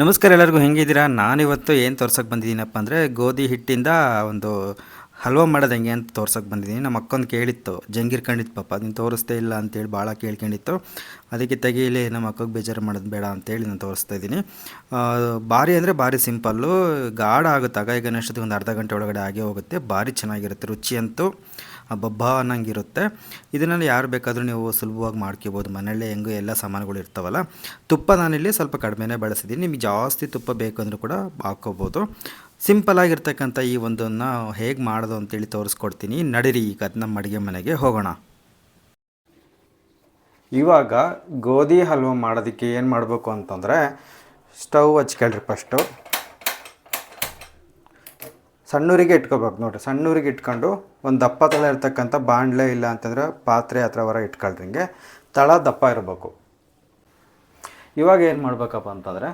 ನಮಸ್ಕಾರ ಎಲ್ಲರಿಗೂ ಹೆಂಗಿದ್ದೀರಾ? ನಾನಿವತ್ತು ಏನು ತೋರ್ಸೋಕ್ಕೆ ಬಂದಿದ್ದೀನಪ್ಪ ಅಂದರೆ ಗೋಧಿ ಹಿಟ್ಟಿಂದ ಒಂದು ಹಲ್ವಾ ಮಾಡೋದು ಹೆಂಗೆ ಅಂತ ತೋರ್ಸೋಕ್ಕೆ ಬಂದಿದ್ದೀನಿ. ನಮ್ಮ ಅಕ್ಕೊಂದು ಕೇಳಿತ್ತು ಜಂಗಿರ್ಕೊಂಡಿತ್ತು ಪಾಪ ನೀನು ತೋರಿಸ್ತೇ ಇಲ್ಲ ಅಂತೇಳಿ ಭಾಳ ಕೇಳ್ಕೊಂಡಿತ್ತು. ಅದಕ್ಕೆ ತೆಗೀಲಿ, ನಮ್ಮ ಅಕ್ಕಗೆ ಬೇಜಾರು ಮಾಡೋದು ಬೇಡ ಅಂತೇಳಿ ನಾನು ತೋರಿಸ್ತಾ ಇದ್ದೀನಿ. ಭಾರಿ ಅಂದರೆ ಭಾರಿ ಸಿಂಪಲ್ಲು, ಗಾಢ ಆಗುತ್ತೆ. ಆಗ ಈಗ ನೆಕ್ಸ್ಟ್ ಒಂದು ಅರ್ಧ ಗಂಟೆ ಒಳಗಡೆ ಆಗೇ ಹೋಗುತ್ತೆ. ಭಾರಿ ಚೆನ್ನಾಗಿರುತ್ತೆ, ರುಚಿ ಅಂತೂ. ಬಬ್ಬ ಅನ್ನಂಗಿರುತ್ತೆ. ಇದನ್ನೆಲ್ಲ ಯಾರು ಬೇಕಾದರೂ ನೀವು ಸುಲಭವಾಗಿ ಮಾಡ್ಕೋಬೋದು. ಮನೆಯಲ್ಲೇ ಹೆಂಗೂ ಎಲ್ಲ ಸಾಮಾನುಗಳು ಇರ್ತಾವಲ್ಲ. ತುಪ್ಪ ನಾನಿಲ್ಲಿ ಸ್ವಲ್ಪ ಕಡಿಮೆನೇ ಬಳಸಿದ್ದೀನಿ. ನಿಮಗೆ ಜಾಸ್ತಿ ತುಪ್ಪ ಬೇಕು ಅಂದರೂ ಕೂಡ ಹಾಕ್ಕೋಬೋದು. ಸಿಂಪಲ್ ಆಗಿರ್ತಕ್ಕಂಥ ಈ ಒಂದನ್ನು ಹೇಗೆ ಮಾಡೋದು ಅಂತೇಳಿ ತೋರಿಸ್ಕೊಡ್ತೀನಿ. ನಡೀರಿ, ಈಗ ನಮ್ಮ ಅಡುಗೆ ಮನೆಗೆ ಹೋಗೋಣ. ಇವಾಗ ಗೋಧಿ ಹಲ್ವ ಮಾಡೋದಕ್ಕೆ ಏನು ಮಾಡಬೇಕು ಅಂತಂದರೆ, ಸ್ಟವ್ ಹಚ್ಕೊಳ್ರಿ ಫಸ್ಟು ಸಣ್ಣೂರಿಗೆ ಇಟ್ಕೋಬೇಕು ನೋಡಿರಿ. ಸಣ್ಣೂರಿಗೆ ಇಟ್ಕೊಂಡು ಒಂದು ದಪ್ಪ ತಳ ಇರ್ತಕ್ಕಂಥ ಬಾಣಲೆ ಇಲ್ಲ ಅಂತಂದ್ರೆ ಪಾತ್ರೆ ಹತ್ರ ಹೊರ ಇಟ್ಕೊಳ್ರಿ ಹಿಂಗೆ. ತಳ ದಪ್ಪ ಇರಬೇಕು. ಇವಾಗ ಏನು ಮಾಡಬೇಕಪ್ಪ ಅಂತಂದರೆ,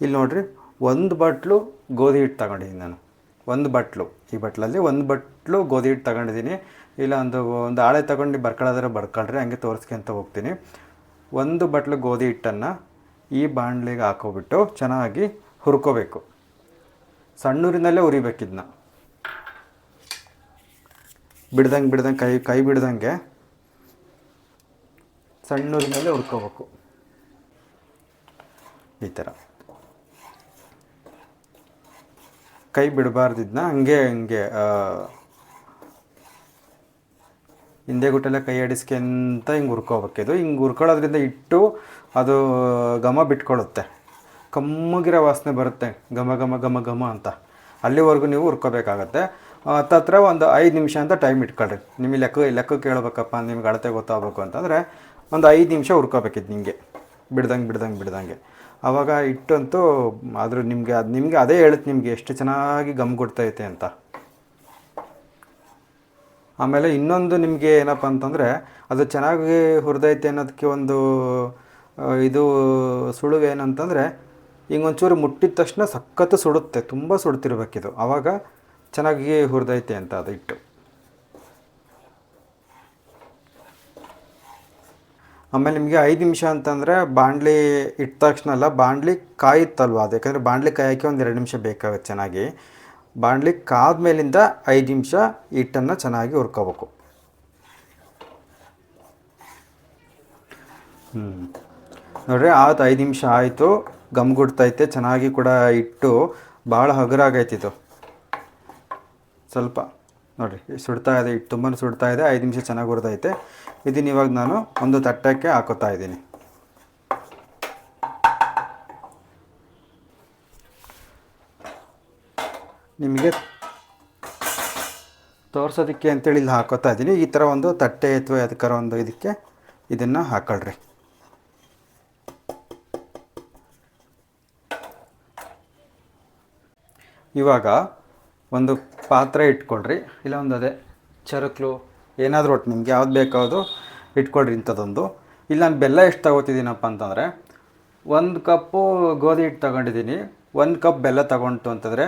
ಇಲ್ಲಿ ನೋಡಿರಿ ಒಂದು ಬಟ್ಲು ಗೋಧಿ ಹಿಟ್ಟು ತಗೊಂಡಿದ್ದೀನಿ ನಾನು. ಒಂದು ಬಟ್ಲು. ಈ ಬಟ್ಲಲ್ಲಿ ಒಂದು ಬಟ್ಲು ಗೋಧಿ ಹಿಟ್ಟು ತಗೊಂಡಿದ್ದೀನಿ ಇಲ್ಲ ಒಂದು ಒಂದು ಆಳೆ ತಗೊಂಡು ಬರ್ಕೊಳ್ಳೋದ್ರೆ ಬರ್ಕೊಳ್ರಿ, ಹಂಗೆ ತೋರಿಸ್ಕೊಂತ ಹೋಗ್ತೀನಿ. ಒಂದು ಬಟ್ಲು ಗೋಧಿ ಹಿಟ್ಟನ್ನು ಈ ಬಾಣಲೆಗೆ ಹಾಕೋಬಿಟ್ಟು ಚೆನ್ನಾಗಿ ಹುರ್ಕೋಬೇಕು. ಸಣ್ಣೂರಿನಲ್ಲೇ ಉರಿಬೇಕಿದ್ನ. ಬಿಡ್ದಂಗೆ ಬಿಡ್ದಂಗೆ ಕೈ ಕೈ ಬಿಡ್ದಂಗೆ ಸಣ್ಣೂರಿನಲ್ಲೇ ಹುರ್ಕೋಬೇಕು ಈ ಥರ. ಕೈ ಬಿಡಬಾರ್ದಿದ್ನ, ಹಂಗೆ ಹಂಗೆ ಹಿಂದೆ ಗುಟ್ಟೆಲ್ಲ ಕೈ ಆಡಿಸ್ಕೊಂತ ಹಿಂಗೆ ಹುರ್ಕೋಬೇಕಿದು ಹಿಂಗೆ ಹುರ್ಕೊಳ್ಳೋದ್ರಿಂದ ಇಟ್ಟು ಅದು ಘಮ ಬಿಟ್ಕೊಳ್ಳುತ್ತೆ ಕಮ್ಮಗಿರೋ ವಾಸನೆ ಬರುತ್ತೆ. ಘಮ ಘಮ ಘಮ ಘಮ ಅಂತ. ಅಲ್ಲಿವರೆಗೂ ನೀವು ಹುರ್ಕೋಬೇಕಾಗತ್ತೆ. ತತ್ರ ಒಂದು ಐದು ನಿಮಿಷ ಅಂತ ಟೈಮ್ ಇಟ್ಕೊಳ್ರಿ. ನಿಮಗೆ ಲೆಕ್ಕ ಲೆಕ್ಕ ಕೇಳಬೇಕಪ್ಪ, ನಿಮ್ಗೆ ಅಳತೆ ಗೊತ್ತಾಗಬೇಕು ಅಂತಂದರೆ ಒಂದು ಐದು ನಿಮಿಷ ಹುರ್ಕೋಬೇಕಿತ್ತು ನಿಮಗೆ ಬಿಡ್ದಂಗೆ ಬಿಡ್ದಂಗೆ ಬಿಡ್ದಂಗೆ. ಆವಾಗ ಇಟ್ಟಂತೂ ಆದರೂ ನಿಮಗೆ ಅದು, ನಿಮಗೆ ಅದೇ ಹೇಳುತ್ತೆ ನಿಮಗೆ ಎಷ್ಟು ಚೆನ್ನಾಗಿ ಗಮ್ ಕೊಡ್ತೈತೆ ಅಂತ. ಆಮೇಲೆ ಇನ್ನೊಂದು ನಿಮಗೆ ಏನಪ್ಪ ಅಂತಂದರೆ ಅದು ಚೆನ್ನಾಗಿ ಹುರಿದೈತೆ ಅನ್ನೋದಕ್ಕೆ ಒಂದು ಇದು ಇದು ಸುಳುವು ಏನಂತಂದರೆ ಹಿಂಗೊಂಚೂರು ಮುಟ್ಟಿದ ತಕ್ಷಣ ಸಖತ್ತು ಸುಡುತ್ತೆ, ತುಂಬ ಸುಡ್ತಿರ್ಬೇಕಿದು. ಆವಾಗ ಚೆನ್ನಾಗಿ ಹುರಿದೈತೆ ಅಂತ ಅದು ಇಟ್ಟು. ಆಮೇಲೆ ನಿಮಗೆ ಐದು ನಿಮಿಷ ಅಂತಂದರೆ ಬಾಣಲಿ ಇಟ್ಟ ತಕ್ಷಣ ಅಲ್ಲ, ಬಾಣಲಿ ಕಾಯುತ್ತಲ್ವ ಅದು? ಯಾಕಂದರೆ ಬಾಣಲಿ ಕಾಯೋಕ್ಕೆ ಒಂದು ಎರಡು ನಿಮಿಷ ಬೇಕಾಗುತ್ತೆ ಚೆನ್ನಾಗಿ. ಬಾಣಲಿ ಕಾದ್ಮೇಲಿಂದ ಐದು ನಿಮಿಷ ಹಿಟ್ಟನ್ನು ಚೆನ್ನಾಗಿ ಹುರ್ಕೋಬೇಕು. ಹ್ಞೂ ನೋಡ್ರಿ ಆಯ್ತು ಐದು ನಿಮಿಷ ಆಯಿತು. ಗಮ್ಗುಡ್ತೈತೆ, ಚೆನ್ನಾಗಿ ಕೂಡ ಇಟ್ಟು ಭಾಳ ಹಗುರಾಗೈತಿದು ಸ್ವಲ್ಪ ನೋಡಿರಿ, ಸುಡ್ತಾ ಇದೆ ಇಟ್ಟು ತುಂಬಾ ಸುಡ್ತಾ ಇದೆ, ಐದು ನಿಮಿಷ ಚೆನ್ನಾಗಿ ಹುರಿದೈತೆ. ಇದನ್ನು ಇವಾಗ ನಾನು ಒಂದು ತಟ್ಟಕ್ಕೆ ಹಾಕೋತಾ ಇದ್ದೀನಿ. ನಿಮಗೆ ತೋರಿಸೋದಕ್ಕೆ ಅಂತೇಳಿ ಇಲ್ಲಿ ಹಾಕೋತಾ ಇದ್ದೀನಿ. ಈ ಥರ ಒಂದು ತಟ್ಟೆ ಅಥವಾ ಅದಕ್ಕಾರ ಒಂದು ಇದಕ್ಕೆ ಇದನ್ನು ಹಾಕೊಳ್ರಿ. ಇವಾಗ ಒಂದು ಪಾತ್ರೆ ಇಟ್ಕೊಳ್ರಿ. ಇಲ್ಲ ಒಂದು ಅದೇ ಚರಕ್ಲು, ಏನಾದರೂ ಒಟ್ಟು ನಿಮ್ಗೆ ಯಾವ್ದು ಬೇಕಾದ್ರು ಇಟ್ಕೊಳ್ರಿ ಇಂಥದ್ದೊಂದು. ಇಲ್ಲಿ ನಾನು ಬೆಲ್ಲ ಎಷ್ಟು ತಗೋತಿದ್ದೀನಪ್ಪ ಅಂತಂದರೆ, ಒಂದು ಕಪ್ಪು ಗೋಧಿ ಹಿಟ್ಟು ತಗೊಂಡಿದ್ದೀನಿ. ಒಂದು ಕಪ್ ಬೆಲ್ಲ ತಗೊಂಡು ಅಂತಂದರೆ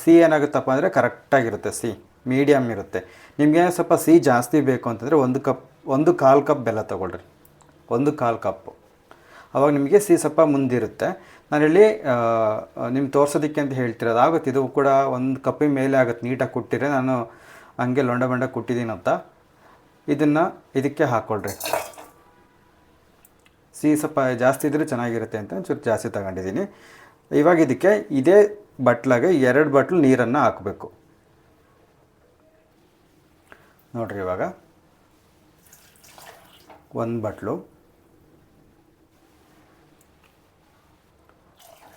ಸಿ ಏನಾಗುತ್ತಪ್ಪ ಅಂದರೆ ಕರೆಕ್ಟಾಗಿರುತ್ತೆ ಸಿ ಮೀಡಿಯಮ್ ಇರುತ್ತೆ. ನಿಮಗೆ ಸ್ವಲ್ಪ ಸಿ ಜಾಸ್ತಿ ಬೇಕು ಅಂತಂದರೆ ಒಂದು ಕಪ್, ಒಂದು ಕಾಲು ಕಪ್ ಬೆಲ್ಲ ತಗೊಳ್ರಿ. ಒಂದು ಕಾಲು ಕಪ್ಪು. ಅವಾಗ ನಿಮಗೆ ಸಿ ಸ್ವಲ್ಪ ಮುಂದಿರುತ್ತೆ. ನಾನಿಲ್ಲಿ ನಿಮ್ಗೆ ತೋರ್ಸೋದಕ್ಕೆ ಅಂತ ಹೇಳ್ತಿರೋದು ಆಗುತ್ತೆ. ಇದು ಕೂಡ ಒಂದು ಕಪ್ಪಿ ಮೇಲೆ ಆಗುತ್ತೆ. ನೀಟಾಗಿ ಕೊಟ್ಟಿರೆ ನಾನು ಹಂಗೆ ಲೊಂಡ ಬಂಡ ಅಂತ. ಇದನ್ನು ಇದಕ್ಕೆ ಹಾಕ್ಕೊಳ್ರಿ ಸಿಹಿ ಸ್ವಲ್ಪ ಜಾಸ್ತಿ ಇದ್ದರೆ ಚೆನ್ನಾಗಿರುತ್ತೆ ಅಂತ ಒಂಚೂರು ಜಾಸ್ತಿ ತಗೊಂಡಿದ್ದೀನಿ. ಇವಾಗ ಇದಕ್ಕೆ ಇದೇ ಬಟ್ಲಾಗೆ ಎರಡು ಬಟ್ಲು ನೀರನ್ನು ಹಾಕಬೇಕು. ನೋಡ್ರಿ ಇವಾಗ. ಒಂದು ಬಟ್ಲು.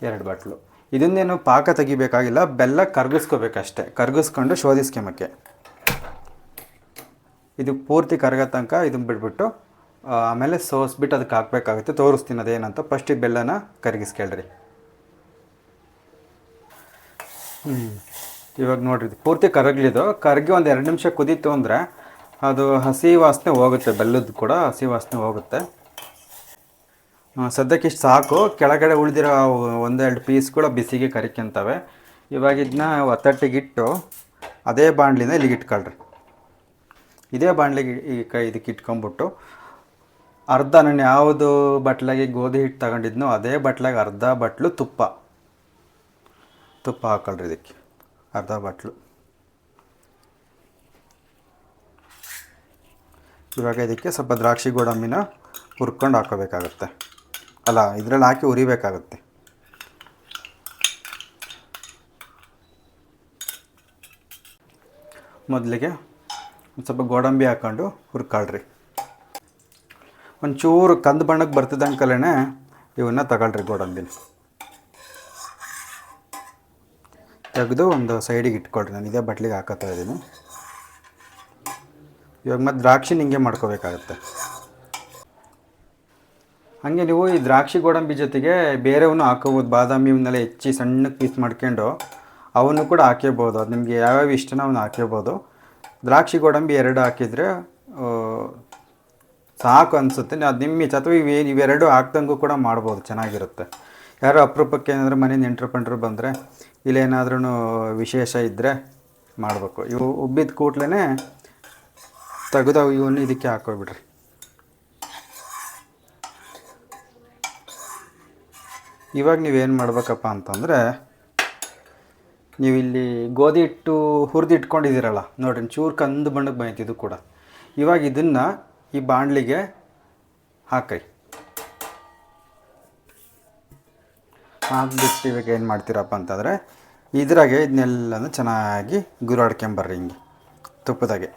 ಎರಡು ಬಾಟ್ಲು. ಇದನ್ನೇನು ಪಾಕ ತೆಗಿಬೇಕಾಗಿಲ್ಲ, ಬೆಲ್ಲ ಕರ್ಗಿಸ್ಕೋಬೇಕಷ್ಟೆ. ಕರಗಿಸ್ಕೊಂಡು ಶೋಧಿಸ್ಕೊಂಬಕ್ಕೆ ಇದು ಪೂರ್ತಿ ಕರಗೋ ತನಕ ಇದನ್ನು ಬಿಟ್ಬಿಟ್ಟು ಆಮೇಲೆ ಸೋಸ್ಬಿಟ್ಟು ಅದಕ್ಕೆ ಹಾಕ್ಬೇಕಾಗುತ್ತೆ. ತೋರಿಸ್ತೀನಿ ಅದೇನಂತ. ಫಸ್ಟಿಗೆ ಬೆಲ್ಲನ ಕರ್ಗಿಸ್ಕೇಳ್ರಿ. ಹ್ಞೂ ಇವಾಗ ನೋಡ್ರಿ ಪೂರ್ತಿ ಕರಗ್ಲಿದು. ಕರಗಿ ಒಂದು ಎರಡು ನಿಮಿಷ ಕುದೀತು ಅಂದರೆ ಅದು ಹಸಿ ವಾಸನೆ ಹೋಗುತ್ತೆ ಬೆಲ್ಲದ್ದು ಕೂಡ ಹಸಿ ವಾಸನೆ ಹೋಗುತ್ತೆ. ಸದ್ಯಕ್ಕೆ ಇಷ್ಟು ಸಾಕು. ಕೆಳಗಡೆ ಉಳಿದಿರೋ ಒಂದೆರಡು ಪೀಸ್ ಕೂಡ ಬಿಸಿಗೆ ಕರಿಕ್ಯಂತವೆ ಇವಾಗ ಇದನ್ನ ಒತ್ತಟ್ಟಿಗಿಟ್ಟು ಅದೇ ಬಾಣಲಿನ ಇಲ್ಲಿಗೆ ಇಟ್ಕೊಳ್ರಿ. ಇದೇ ಬಾಣಲಿಗೆ ಈ ಕೈ ಇದಕ್ಕೆ ಇಟ್ಕೊಂಬಿಟ್ಟು ಅರ್ಧ ನಾನು ಯಾವುದು ಬಟ್ಲಾಗೆ ಗೋಧಿ ಹಿಟ್ಟು ತಗೊಂಡಿದ್ನೋ ಅದೇ ಬಟ್ಲಾಗೆ ಅರ್ಧ ಬಟ್ಲು ತುಪ್ಪ. ತುಪ್ಪ ಹಾಕೊಳ್ರಿ ಇದಕ್ಕೆ. ಅರ್ಧ ಬಟ್ಲು. ಇವಾಗ ಇದಕ್ಕೆ ಸ್ವಲ್ಪ ದ್ರಾಕ್ಷಿ ಗೋಡಂಬಿನ ಹುರ್ಕೊಂಡು ಹಾಕೋಬೇಕಾಗತ್ತೆ. ಅಲ್ಲ, ಇದರಲ್ಲಿ ಹಾಕಿ ಉರಿಬೇಕಾಗುತ್ತೆ. ಮೊದಲಿಗೆ ಒಂದು ಸ್ವಲ್ಪ ಗೋಡಂಬಿ ಹಾಕ್ಕೊಂಡು ಹುರ್ಕೊಳ್ರಿ. ಒಂಚೂರು ಕಂದು ಬಣ್ಣಕ್ಕೆ ಬರ್ತಿದ್ದಂಕಲೇ ಇವನ್ನ ತಗೊಳ್ರಿ ಗೋಡಂಬಿನ. ತೆಗೆದು ಒಂದು ಸೈಡಿಗೆ ಇಟ್ಕೊಳ್ರಿ, ನಾನು ಇದೇ ಬಟ್ಲಿಗೆ ಹಾಕೋತಾ ಇದ್ದೀನಿ ಇವಾಗ ಮತ್ತೆ ದ್ರಾಕ್ಷಿ ಹಿಂಗೆ ಮಾಡ್ಕೋಬೇಕಾಗತ್ತೆ. ಹಾಗೆ ನೀವು ಈ ದ್ರಾಕ್ಷಿ ಗೋಡಂಬಿ ಜೊತೆಗೆ ಬೇರೆವನ್ನು ಹಾಕೋಬೋದು. ಬಾದಾಮಿ ಇವನ್ನೆಲ್ಲ ಹೆಚ್ಚಿ ಸಣ್ಣಕ್ಕೆ ಪೀಸ್ ಮಾಡ್ಕೊಂಡು ಅವನ್ನು ಕೂಡ ಹಾಕ್ಕೋಬೋದು ಅದು ನಿಮಗೆ ಯಾವ್ಯಾವ ಇಷ್ಟನ ಅವನ್ನ ಹಾಕ್ಕೋಬೋದು ದ್ರಾಕ್ಷಿ ಗೋಡಂಬಿ ಎರಡು ಹಾಕಿದರೆ ಸಾಕು ಅನಿಸುತ್ತೆ. ಅದು ನಿಮ್ಮ ಅಥವಾ ಇವೆ ಇವೆರಡು ಹಾಕ್ದಂಗೂ ಕೂಡ ಮಾಡ್ಬೋದು. ಚೆನ್ನಾಗಿರುತ್ತೆ. ಯಾರೋ ಅಪರೂಪಕ್ಕೆ ಏನಾದರೂ ಮನೆ ನೆಂಟರು ಪಂಟರು ಬಂದರೆ ಇಲ್ಲೇನಾದ್ರೂ ವಿಶೇಷ ಇದ್ದರೆ ಮಾಡಬೇಕು. ಇವು ಉಬ್ಬಿದ ಕೂಡ್ಲೇ ತೆಗೆದು ಇವನ್ನ ಇದಕ್ಕೆ ಹಾಕೋಬಿಡ್ರಿ. ಇವಾಗ ನೀವೇನು ಮಾಡ್ಬೇಕಪ್ಪ ಅಂತಂದರೆ, ನೀವಿಲ್ಲಿ ಗೋಧಿ ಹಿಟ್ಟು ಹುರಿದು ಇಟ್ಕೊಂಡಿದ್ದೀರಲ್ಲ, ನೋಡ್ರಿ, ಚೂರು ಕಂದು ಬಣ್ಣಕ್ಕೆ ಬಂದಿದ್ದು ಕೂಡ. ಇವಾಗ ಇದನ್ನು ಈ ಬಾಣಲಿಗೆ ಹಾಕ್ರಿ ಹಾಕ್ಬಿಟ್ಟು ಇವಾಗ ಏನು ಮಾಡ್ತೀರಪ್ಪ ಅಂತಂದರೆ, ಇದ್ರಾಗೆ ಇದನ್ನೆಲ್ಲನೂ ಚೆನ್ನಾಗಿ ಗುರಾಡ್ಕೊಂಬರ್ರಿ ಹಿಂಗೆ, ತುಪ್ಪದಾಗೆ.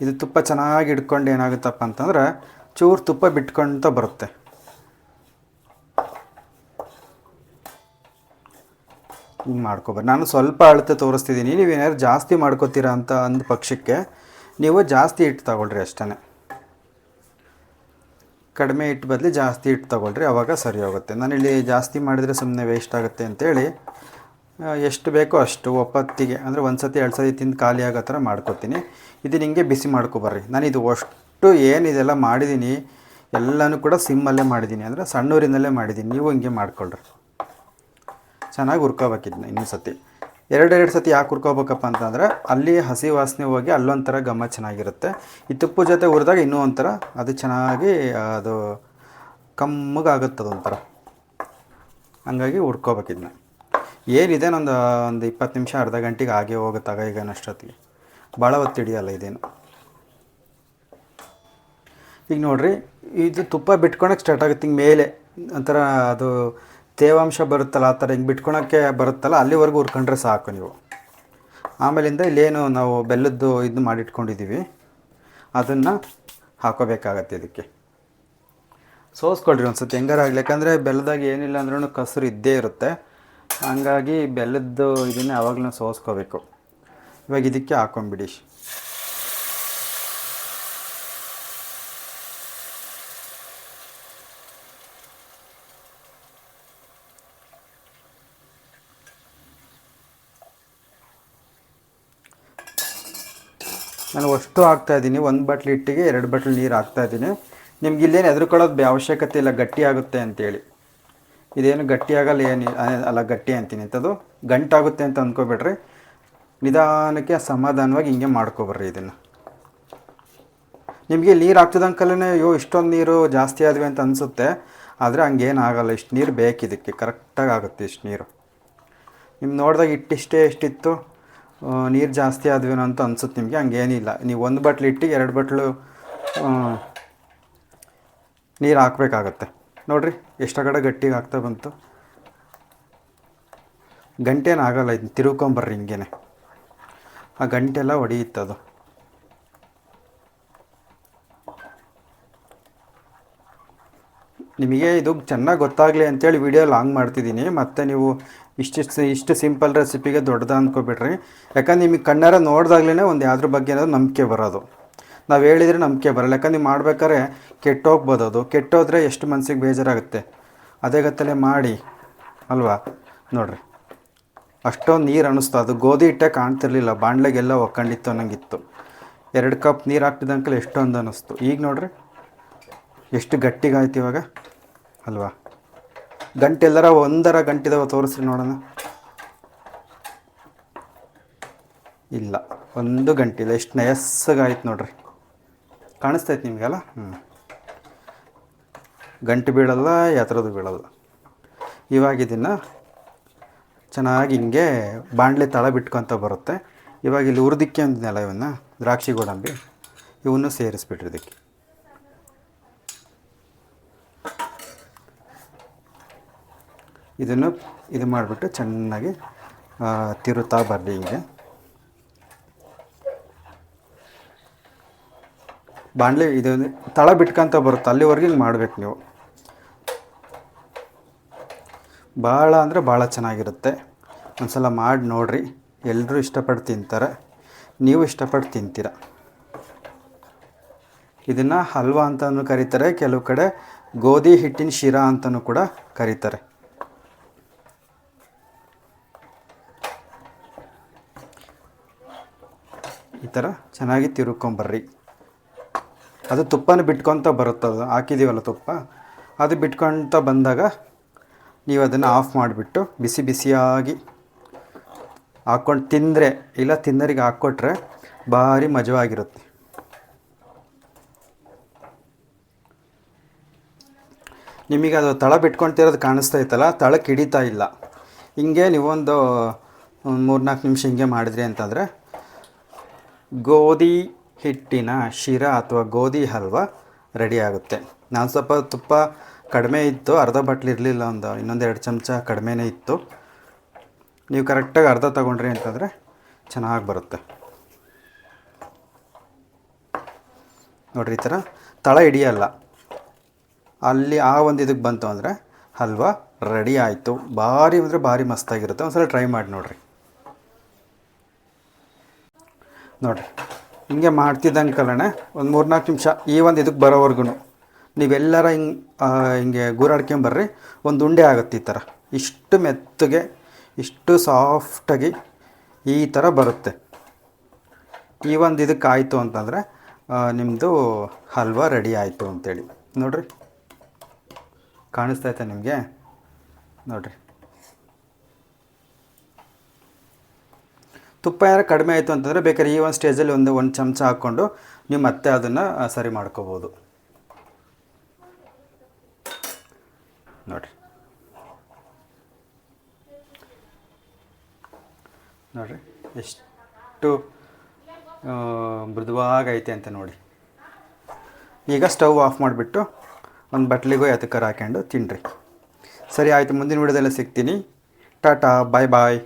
ಇದು ತುಪ್ಪ ಚೆನ್ನಾಗಿ ಇಟ್ಕೊಂಡು ಏನಾಗುತ್ತಪ್ಪ ಅಂತಂದ್ರೆ, ಚೂರು ತುಪ್ಪ ಬಿಟ್ಕೊಳ್ತಾ ಬರುತ್ತೆ. ಹಿಂಗೆ ಮಾಡ್ಕೊಬಾರ್ದು. ನಾನು ಸ್ವಲ್ಪ ಅಳತೆ ತೋರಿಸ್ತಿದ್ದೀನಿ ನೀವು ಏನಾದ್ರು ಜಾಸ್ತಿ ಮಾಡ್ಕೋತೀರಾ ಅಂತ ಅಂದ ಪಕ್ಷಕ್ಕೆ ನೀವು ಜಾಸ್ತಿ ಹಿಟ್ಟು ತಗೊಳ್ರಿ ಅಷ್ಟೇ ಕಡಿಮೆ ಹಿಟ್ಟು ಬದಲು ಜಾಸ್ತಿ ಹಿಟ್ಟು ತಗೊಳ್ರಿ, ಅವಾಗ ಸರಿ ಹೋಗುತ್ತೆ. ನಾನಿಲ್ಲಿ ಜಾಸ್ತಿ ಮಾಡಿದರೆ ಸುಮ್ಮನೆ ವೇಸ್ಟ್ ಆಗುತ್ತೆ ಅಂತೇಳಿ ಎಷ್ಟು ಬೇಕೋ ಅಷ್ಟು ಒಪ್ಪತ್ತಿಗೆ, ಅಂದರೆ ಒಂದು ಸತಿ ಎರಡು ಸತಿ ತಿಂದು ಖಾಲಿ ಆಗೋ ಥರ ಮಾಡ್ಕೊತೀನಿ. ಇದು ನಿಮಗೆ ಬಿಸಿ ಮಾಡ್ಕೊಬರ್ರಿ ನಾನು ಇದು ಅಷ್ಟು ಏನು ಇದೆಲ್ಲ ಮಾಡಿದ್ದೀನಿ ಎಲ್ಲನೂ ಕೂಡ ಸಿಮ್ಮಲ್ಲೇ ಮಾಡಿದ್ದೀನಿ ಅಂದರೆ ಸಣ್ಣೂರಿನಲ್ಲೇ ಮಾಡಿದ್ದೀನಿ ನೀವು ಹಿಂಗೆ ಮಾಡ್ಕೊಳ್ರಿ. ಚೆನ್ನಾಗಿ ಹುರ್ಕೋಬೇಕಿದ್ನ ಇನ್ನೊಂದು ಸತಿ. ಎರಡೆರಡು ಸತಿ ಯಾಕೆ ಹುರ್ಕೋಬೇಕಪ್ಪ ಅಂತಂದರೆ ಅಲ್ಲಿ ಹಸಿ ವಾಸನೆ ಹೋಗಿ ಅಲ್ಲೊಂಥರ ಘಮ ಚೆನ್ನಾಗಿರುತ್ತೆ. ಈ ತುಪ್ಪ ಜೊತೆ ಹುರಿದಾಗ ಇನ್ನೂ ಒಂಥರ ಅದು ಚೆನ್ನಾಗಿ ಅದು ಕಮ್ಮಗಾಗುತ್ತೆ ಅದೊಂಥರ. ಹಂಗಾಗಿ ಹುರ್ಕೋಬೇಕಿದ್ನ. ಏನಿದೆ ನಂದು ಒಂದು ಇಪ್ಪತ್ತು ನಿಮಿಷ, ಅರ್ಧ ಗಂಟೆಗೆ ಹಾಗೆ ಹೋಗುತ್ತಾಗ ಈಗ ಅಷ್ಟೊತ್ತಿಗೆ. ಭಾಳ ಹೊತ್ತು ಹಿಡಿಯಲ್ಲ ಇದೇನು. ಈಗ ನೋಡ್ರಿ, ಇದು ತುಪ್ಪ ಬಿಟ್ಕೊಳಕ್ಕೆ ಸ್ಟಾರ್ಟ್ ಆಗುತ್ತೆ, ಹಿಂಗೆ ಮೇಲೆ ಒಂಥರ ಅದು ತೇವಾಂಶ ಬರುತ್ತಲ್ಲ, ಆ ಥರ ಹಿಂಗೆ ಬಿಟ್ಕೊಳಕ್ಕೆ ಬರುತ್ತಲ್ಲ, ಅಲ್ಲಿವರೆಗೂ ಹುರ್ಕೊಂಡ್ರೆ ಸಾಕು ನೀವು. ಆಮೇಲಿಂದ ಇಲ್ಲೇನು ನಾವು ಬೆಲ್ಲದ್ದು ಇದು ಮಾಡಿಟ್ಕೊಂಡಿದ್ದೀವಿ ಅದನ್ನು ಹಾಕೋಬೇಕಾಗತ್ತೆ ಇದಕ್ಕೆ. ಸೋಸ್ಕೊಳ್ರಿ ಒಂದು ಸತಿ ಹೆಂಗಾರ ಆಗಲಿ, ಯಾಕಂದರೆ ಬೆಲ್ಲದಾಗ ಏನಿಲ್ಲ ಅಂದ್ರೂ ಕಸರು ಇದ್ದೇ ಇರುತ್ತೆ. ಹಂಗಾಗಿ ಬೆಲ್ಲದ್ದು ಇದನ್ನೇ ಯಾವಾಗಲೂ ಸೋಸ್ಕೋಬೇಕು. ಇವಾಗ ಇದಕ್ಕೆ ಹಾಕೊಂಬಿಡಿ. ನಾನು ಅಷ್ಟು ಹಾಕ್ತಾ ಇದ್ದೀನಿ. ಒಂದು ಬಟ್ಲು ಹಿಟ್ಟಿಗೆ ಎರಡು ಬಟ್ಲು ನೀರು ಹಾಕ್ತಾ ಇದ್ದೀನಿ. ನಿಮ್ಗೆ ಇಲ್ಲೇನು ಹೆದರ್ಕೊಳ್ಳೋದು ಅವಶ್ಯಕತೆ ಇಲ್ಲ, ಗಟ್ಟಿ ಆಗುತ್ತೆ ಅಂತೇಳಿ ಇದೇನು ಗಟ್ಟಿ ಆಗಲ್ಲ, ಏನು ಅಲ್ಲ, ಗಟ್ಟಿ ಅಂತೀನಿ ಅಂತದು. ಗಂಟಾಗುತ್ತೆ ಅಂತ ಅಂದ್ಕೋಬೇಡ್ರಿ ನಿಧಾನಕ್ಕೆ ಸಮಾಧಾನವಾಗಿ ಹಿಂಗೆ ಮಾಡ್ಕೊಬರ್ರಿ ಇದನ್ನು. ನಿಮಗೆ ನೀರು ಹಾಕ್ತದಂಕಲ್ಲೇ ಅಯ್ಯೋ, ಇಷ್ಟೊಂದು ನೀರು ಜಾಸ್ತಿ ಆದ್ವಿ ಅಂತ ಅನಿಸುತ್ತೆ. ಆದರೆ ಹಂಗೇನು ಆಗಲ್ಲ, ಇಷ್ಟು ನೀರು ಬೇಕಿದಕ್ಕೆ, ಕರೆಕ್ಟಾಗಿ ಆಗುತ್ತೆ ಇಷ್ಟು ನೀರು. ನಿಮ್ಮ ನೋಡಿದಾಗ ಇಟ್ಟಿಷ್ಟೇ ಎಷ್ಟಿತ್ತು? ನೀರು ಜಾಸ್ತಿ ಆದ್ವೇನೋ ಅಂತ ಅನ್ಸುತ್ತೆ ನಿಮಗೆ? ಹಂಗೇನಿಲ್ಲ. ನೀವು ಒಂದು ಬಟ್ಲು ಇಟ್ಟಿಗೆ ಎರಡು ಬಟ್ಲು ನೀರು ಹಾಕಬೇಕಾಗತ್ತೆ. ನೋಡಿರಿ, ಎಷ್ಟು ಕಡೆ ಗಟ್ಟಿಗೆ ಆಗ್ತಾ ಬಂತು. ಗಂಟೆನ ಆಗಲ್ಲ ಇದು ತಿರುಕೊಂಬರ್ರಿ ಹಿಂಗೇನೆ. ಆ ಗಂಟೆಲ್ಲ ಹೊಡೆಯುತ್ತದು ನಿಮಗೆ ಇದು ಚೆನ್ನಾಗಿ ಗೊತ್ತಾಗಲಿ ಅಂತೇಳಿ ವಿಡಿಯೋ ಲಾಂಗ್ ಮಾಡ್ತಿದ್ದೀನಿ. ಮತ್ತು ನೀವು ಇಷ್ಟಿಷ್ಟು ಇಷ್ಟು ಸಿಂಪಲ್ ರೆಸಿಪಿಗೆ ದೊಡ್ಡದ ಅಂದ್ಕೊಬಿಟ್ರಿ ಯಾಕಂದ್ರೆ ನಿಮಗೆ ಕಣ್ಣಾರ ನೋಡ್ದಾಗ್ಲೇ ಒಂದು ಯಾವ್ದ್ರ ಬಗ್ಗೆ ಏನಾದ್ರು ನಂಬಿಕೆ ಬರೋದು. ನಾವು ಹೇಳಿದರೆ ನಂಬಿಕೆ ಬರಲ್ಲ. ಯಾಕಂದ್ರೆ ನೀವು ಮಾಡ್ಬೇಕಾದ್ರೆ ಕೆಟ್ಟೋಗ್ಬೋದು ಅದು. ಕೆಟ್ಟೋದ್ರೆ ಎಷ್ಟು ಮನಸ್ಸಿಗೆ ಬೇಜಾರಾಗುತ್ತೆ. ಅದೇ ಗತ್ತಲೆ ಮಾಡಿ, ಅಲ್ವಾ? ನೋಡ್ರಿ. ಅಷ್ಟೊಂದು ನೀರು ಅನ್ನಿಸ್ತು ಅದು. ಗೋಧಿ ಹಿಟ್ಟೆ ಕಾಣ್ತಿರ್ಲಿಲ್ಲ. ಬಾಣ್ಲೆಗೆಲ್ಲ ಒಕ್ಕಂಡಿತ್ತು ಅನ್ನಂಗಿತ್ತು. ಎರಡು ಕಪ್ ನೀರು ಹಾಕ್ತಿದ್ದಂಕಲ್ ಎಷ್ಟೊಂದು ಅನ್ನಿಸ್ತು ಈಗ ನೋಡ್ರಿ. ಎಷ್ಟು ಗಟ್ಟಿಗಾಯ್ತು ಇವಾಗ. ಅಲ್ವಾ? ಗಂಟೆಲ್ಲರ ಒಂದರ ಗಂಟಿದವ ತೋರಿಸ್ರಿ ನೋಡೋಣ. ಇಲ್ಲ, ಒಂದು ಗಂಟಿಲ್ಲ ಎಷ್ಟು ನಯಸ್ಸಾಗಾಯ್ತು ನೋಡ್ರಿ. ಕಾಣಿಸ್ತೈತೆ ನಿಮಗೆಲ್ಲ ಹ್ಞೂ ಗಂಟು ಬೀಳಲ್ಲ ಯಾತ್ರದ್ದು ಬೀಳಲ್ಲ. ಇವಾಗ ಇದನ್ನು ಚೆನ್ನಾಗಿ ಹಿಂಗೆ ಬಾಣಲೆ ತಳ ಬಿಟ್ಕೊತ ಬರುತ್ತೆ. ಇವಾಗ ಇಲ್ಲಿ ಒಂದು ಅಂದಿದ್ನಲ್ಲ ಇವನ್ನ, ದ್ರಾಕ್ಷಿ ಗೋಡಂಬಿ, ಇವನ್ನು ಸೇರಿಸ್ಬಿಟ್ರಿ ಇದಕ್ಕೆ. ಇದನ್ನು ಇದು ಮಾಡಿಬಿಟ್ಟು ಚೆನ್ನಾಗಿ ತಿರುತ್ತಾ ಬರಲಿ ಹೀಗೆ. ಬಾಣಲೆ ಇದು ತಳ ಬಿಟ್ಕೊಂತ ಬರುತ್ತೆ, ಅಲ್ಲಿವರೆಗೆ ಹಿಂಗೆ ಮಾಡಬೇಕು ನೀವು. ಭಾಳ ಅಂದರೆ ಭಾಳ ಚೆನ್ನಾಗಿರುತ್ತೆ. ಒಂದ್ಸಲ ಮಾಡಿ ನೋಡಿರಿ ಎಲ್ಲರೂ ಇಷ್ಟಪಟ್ಟು ತಿಂತಾರೆ, ನೀವು ಇಷ್ಟಪಟ್ಟು ತಿಂತೀರ. ಇದನ್ನು ಹಲ್ವಾ ಅಂತಲೂ ಕರೀತಾರೆ, ಕೆಲವು ಕಡೆ ಗೋಧಿ ಹಿಟ್ಟಿನ ಶಿರಾ ಅಂತಲೂ ಕೂಡ ಕರೀತಾರೆ. ಈ ಥರ ಚೆನ್ನಾಗಿ ತಿರುಕೊಂಬರ್ರಿ. ಅದು ತುಪ್ಪನ ಬಿಟ್ಕೊತ ಬರುತ್ತೆ ಅದು ಹಾಕಿದ್ದೀವಲ್ಲ ತುಪ್ಪ? ಅದು ಬಿಟ್ಕೊತ ಬಂದಾಗ ನೀವು ಅದನ್ನು ಆಫ್ ಮಾಡಿಬಿಟ್ಟು ಬಿಸಿ ಬಿಸಿಯಾಗಿ ಹಾಕ್ಕೊಂಡು ತಿಂದರೆ, ಇಲ್ಲ ತಿನ್ನರಿಗೆ ಹಾಕ್ಕೊಟ್ರೆ ಭಾರಿ ಮಜವಾಗಿರುತ್ತೆ. ನಿಮಗೆ ಅದು ತಳ ಬಿಟ್ಕೊಳ್ತಿರೋದು ಕಾಣಿಸ್ತಾ ಇತ್ತಲ್ಲ ತಳಕ್ಕೆ ಹಿಡಿತಾ ಇಲ್ಲ. ಹಿಂಗೆ ನೀವೊಂದು ಮೂರ್ನಾಲ್ಕು ನಿಮಿಷ ಹಿಂಗೆ ಮಾಡಿದ್ರಿ ಅಂತಂದರೆ ಗೋಧಿ ಹಿಟ್ಟಿನ ಶಿರಾ ಅಥವಾ ಗೋಧಿ ಹಲ್ವ ರೆಡಿಯಾಗುತ್ತೆ ನಾನು ಸ್ವಲ್ಪ ತುಪ್ಪ ಕಡಿಮೆ ಇತ್ತು, ಅರ್ಧ ಬಟ್ಲು ಇರಲಿಲ್ಲ ಒಂದು, ಇನ್ನೊಂದು ಎರಡು ಚಮಚ ಕಡಿಮೆನೇ ಇತ್ತು. ನೀವು ಕರೆಕ್ಟಾಗಿ ಅರ್ಧ ತಗೊಂಡ್ರಿ ಅಂತಂದರೆ ಚೆನ್ನಾಗಿ ಬರುತ್ತೆ. ನೋಡಿರಿ ಈ ಥರ. ತಳ ಹಿಡಿಯಲ್ಲ. ಅಲ್ಲಿ ಆ ಒಂದು ಇದಕ್ಕೆ ಬಂತು ಅಂದರೆ ಹಲ್ವಾ ರೆಡಿ ಆಯಿತು. ಭಾರಿ ಅಂದರೆ ಭಾರಿ ಮಸ್ತಾಗಿರುತ್ತೆ. ಒಂದು ಸಲ ಟ್ರೈ ಮಾಡಿ ನೋಡಿರಿ. ನೋಡಿರಿ. ಹಿಂಗೆ ಮಾಡ್ತಿದ್ದಂಗೆ ಕಲಣೆ ಒಂದು ಮೂರ್ನಾಲ್ಕು ನಿಮಿಷ ಈ ಒಂದು ಇದಕ್ಕೆ ಬರೋವರೆಗೂ ನೀವೆಲ್ಲರ ಹಿಂಗೆ ಹಿಂಗೆ ಗೂರಾಡ್ಕೊಂಬರ್ರಿ, ಒಂದು ಉಂಡೆ ಆಗುತ್ತೆ ಈ ಥರ ಇಷ್ಟು ಮೆತ್ತಗೆ, ಇಷ್ಟು ಸಾಫ್ಟಾಗಿ ಈ ಥರ ಬರುತ್ತೆ. ಈ ಒಂದು ಇದಕ್ಕೆ ಆಯಿತು ಅಂತಂದರೆ ನಿಮ್ಮದು ಹಲ್ವಾ ರೆಡಿ ಆಯಿತು ಅಂತೇಳಿ. ನೋಡ್ರಿ. ಕಾಣಿಸ್ತಾ ಐತೆ ನಿಮಗೆ? ನೋಡಿರಿ. ತುಪ್ಪ ಏನಾರು ಕಡಿಮೆ ಆಯಿತು ಅಂತಂದರೆ ಬೇಕಾದ್ರೆ ಈ ಒಂದು ಸ್ಟೇಜಲ್ಲಿ ಒಂದು ಒಂದು ಚಮಚ ಹಾಕ್ಕೊಂಡು ನೀವು ಮತ್ತೆ ಅದನ್ನು ಸರಿ ಮಾಡ್ಕೋಬೋದು. ನೋಡಿ ನೋಡಿರಿ. ಎಷ್ಟು ಮೃದುವಾಗೈತೆ ಅಂತ ನೋಡಿ. ಈಗ ಸ್ಟವ್ ಆಫ್ ಮಾಡಿಬಿಟ್ಟು ಒಂದು ಬಟ್ಲಿಗೂ ಎತ್ತಕರ ಹಾಕ್ಕೊಂಡು ತಿನ್ನಿರಿ ಸರಿ, ಆಯಿತು. ಮುಂದಿನ ವಿಡಿಯೋದಲ್ಲೇ ಸಿಗ್ತೀನಿ. ಟಾಟಾ ಬಾಯ್ ಬಾಯ್